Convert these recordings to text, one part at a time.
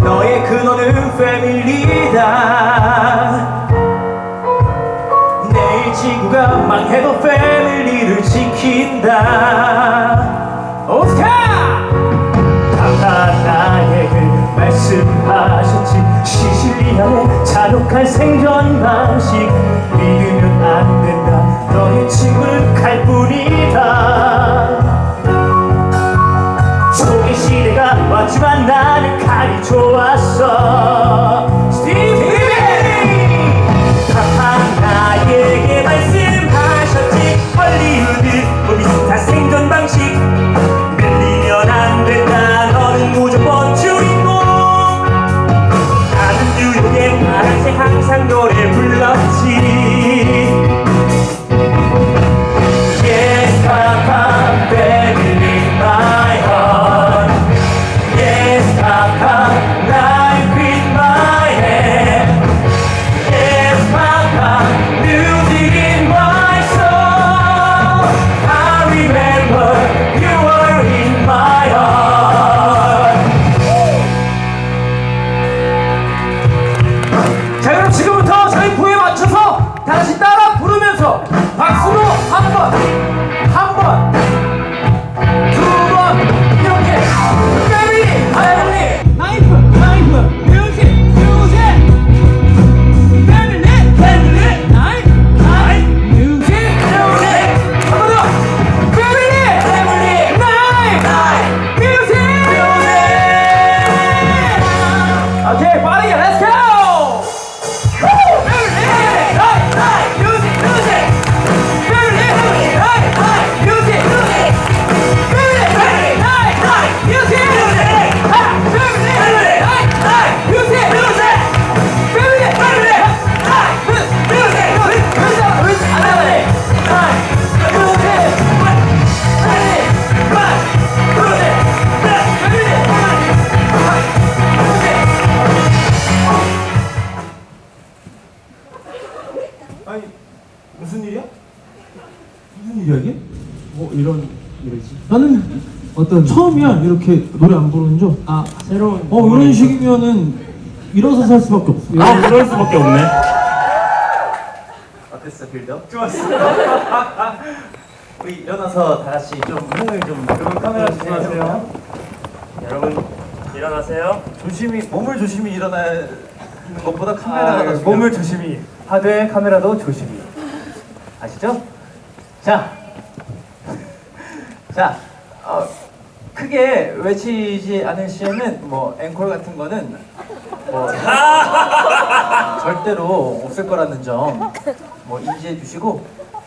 너의 근원은 패밀리다. 내일 지구가 망해도 패밀리를 지킨다. 오스카! 아까 나에게 말씀하셨지. 시실리아의 잔혹한 생존 방식. 믿으면 안 된다. 너의 친구는 칼 뿐이다 왔지만 나는 칼이 좋았어 이야 이게? 뭐 이런 일이지. 나는 어떤 처음이야 이렇게 노래 안 부르는 줄. 아 새로운 어 이런 식이면은 일어서 살 수밖에 없어. 아 그럴 수밖에 없네. 어땠어 빌더? 좋았어. 우리 일어나서 다 같이 좀 흥을 좀. 여러분 카메라 조심하세요. 여러분 일어나세요. 조심히 몸을 조심히 일어나는 것보다 카메라가 더 중요해. 몸을 조심히. 하드에 카메라도 조심히. 아시죠? 자, 자, 어, 크게 외치지 않을 시에는 뭐 앵콜 같은 거는 뭐 절대로 없을 거라는 점 뭐 인지해 주시고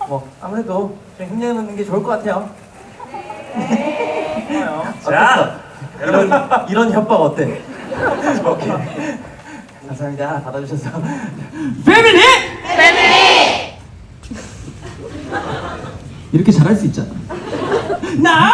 뭐 아무래도 좀 힘내는 게 좋을 것 같아요. 자, 이런 이런 협박 어때? 오케이. 감사합니다. 받아주셔서. 패밀리! 이렇게 잘할 수 있잖아. 나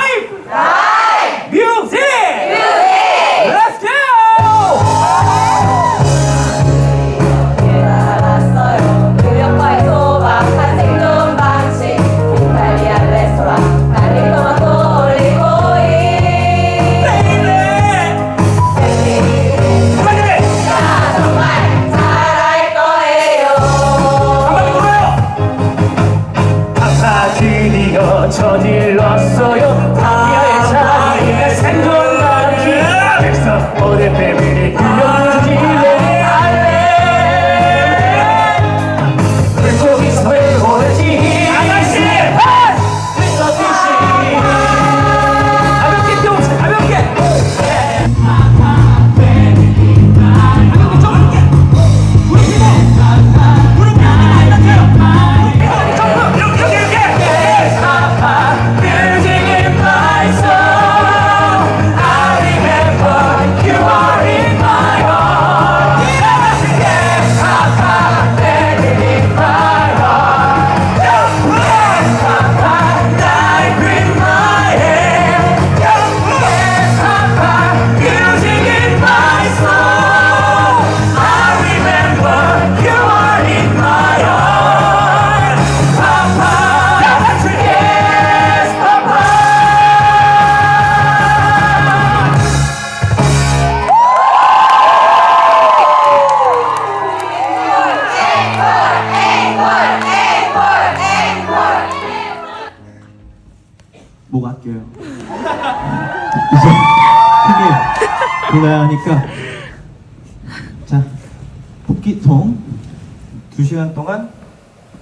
동안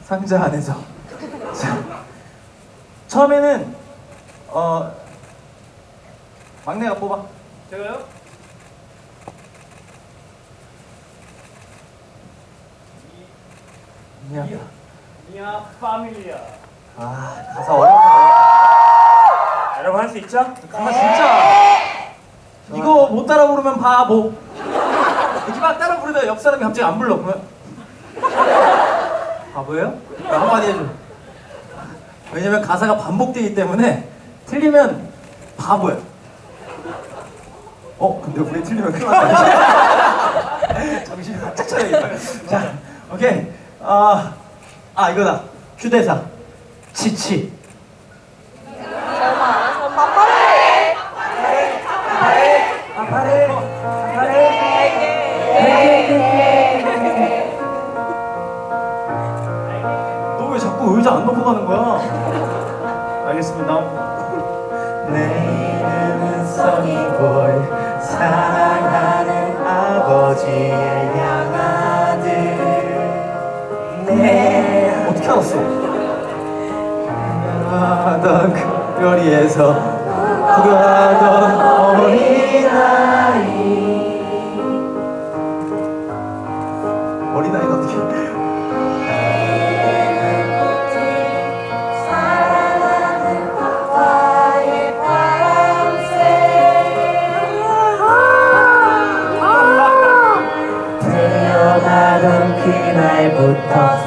상자 안에서. 처음에는 어 막내가 뽑아. 제가요? 미야 미야 파밀리아. 아 가사 어렵다 아, 여러분 할 수 있죠? 가사 진짜. 이거 못 따라 부르면 바보. 이렇게 막 따라 부르다 옆 사람이 갑자기 안 불러 그러면? 바보예요? 나 한마디 해줘. 왜냐면 가사가 반복되기 때문에 틀리면 바보야. 어 근데 우리 틀리면 큰일 났다. 정신이 바짝 차려야겠다 자 오케이. 아, 아 이거다. 휴대사. 치치 의자 안 놓고 가는 거야? 알겠습니다. 내 이름은 써니보이 사랑하는 아버지의 양아들 네 어떻게 알았어? 하던 그 별이에서 구하던 어린아 태어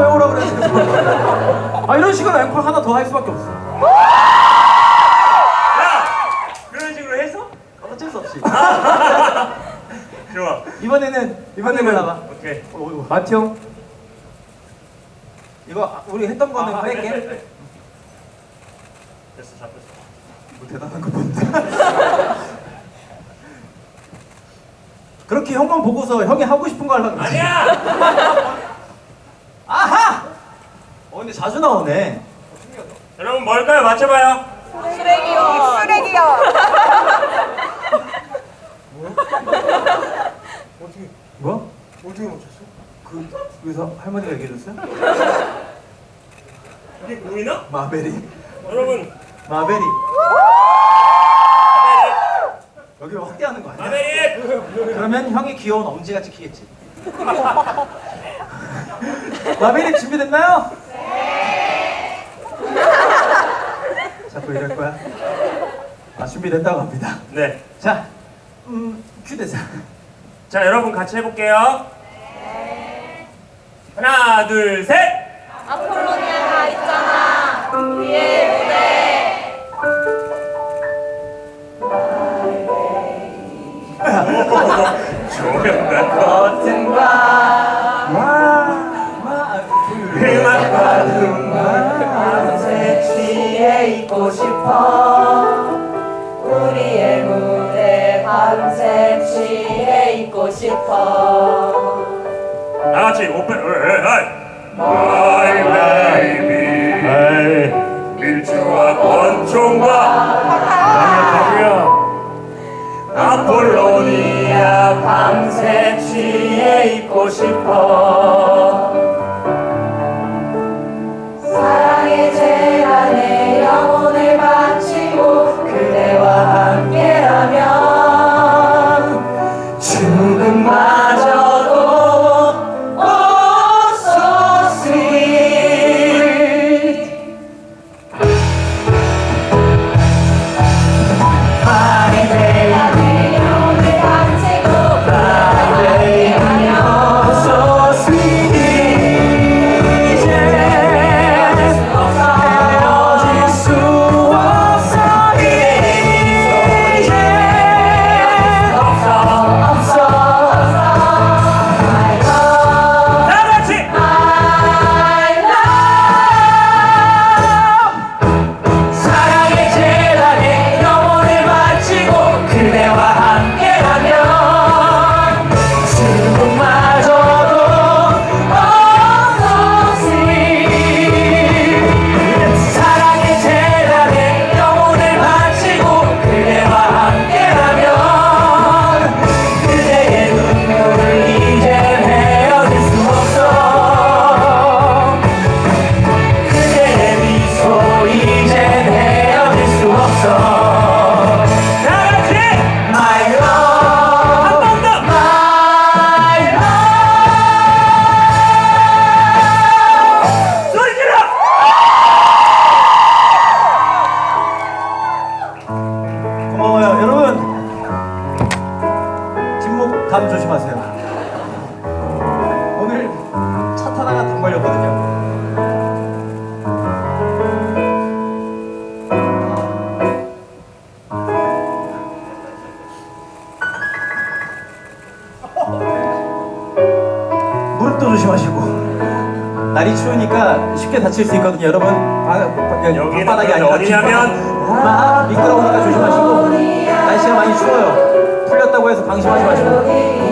외우라 계속 아 이런 식으로 앵콜 하나 더 할 수밖에 없어 야! 그런 식으로 해서? 어쩔 수 없이 좋아. 이번에는 이번에는 나가 오케이. 마티 형 이거 우리 했던 거는 아, 뺄게. 됐어, 잡혔어. 뭐 대단한 거 뭔데 그렇게 형만 보고서 형이 하고 싶은 거 하려고 그러지. 아니야! 아하 어 근데 자주 나오네 여러분 뭘까요? 맞춰봐요. 쓰레기요. 쓰레기요. 뭐? 어떻게 맞췄어? 그 그래서 할머니가 얘기해줬어요? 이게 보이나? 마베리 여러분, 마베리! 여기를 확대하는 거 아니야? 마베릭! 그러면 형이 귀여운 엄지같이 키겠지 마베리 준비됐나요? 네 자꾸 이럴 거야? 아 준비됐다고 합니다 네. 자 음, 큐 대사 자, 여러분 같이 해볼게요. 하나, 둘, 셋! 아폴로니아가 있잖아. 위에 무대. 조명과 같은 밤. 취해 있고 싶어. 우리의 무대 밤새 취해 있고 싶어. 다 같이 오픈 하이 My baby 밀주와 권총과 아폴로니아 밤새 취해 있고 싶어. 담 조심하세요. 오늘 차 타다가 담 걸렸거든요. 무릎도 조심하시고. 날이 추우니까 쉽게 다칠 수 있거든요 여러분. 바, 바, 여기는 바닥이 아니라 어디냐면 마, 미끄러우니까 조심하시고. 날씨가 많이 추워요 해서 방심하지 마시고.